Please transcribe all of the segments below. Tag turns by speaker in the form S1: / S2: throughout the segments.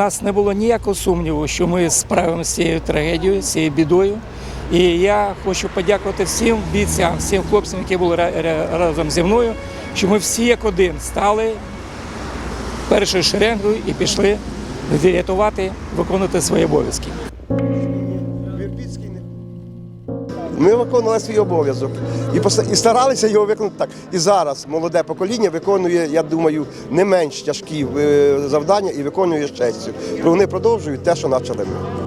S1: нас не було ніякого сумніву, що ми справимося з цією трагедією, з цією бідою. І я хочу подякувати всім бійцям, всім хлопцям, які були ра- ра- разом зі мною, що ми всі як один стали першою шеренгою і пішли рятувати, виконувати свої обов'язки.
S2: Ми виконували свій обов'язок і і старалися його виконати так. І зараз молоде покоління виконує, я думаю, не менш тяжкі е, завдання і виконує з честю. Вони продовжують те, що почали ми.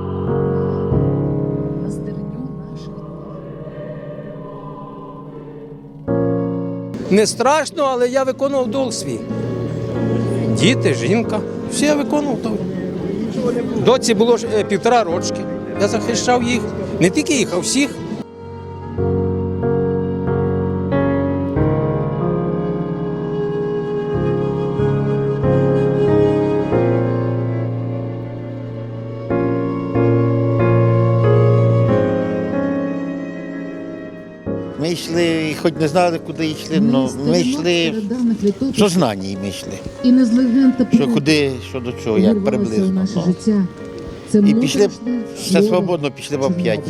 S3: Не страшно, але я виконував долг свій. Діти, жінка, все я виконував. то. Доці було е, півтора рочки. Я захищав їх. Не тільки їх, а всіх.
S4: Ми йшли, і хоч не знали, куди йшли, але ми йшли в сознанні ми йшли.
S5: І не з легенд та
S4: Що куди, що до чого, як приблизно.
S5: наше
S4: ну.
S5: життя. Це
S4: І пішли все свободно, пішли в п'ять.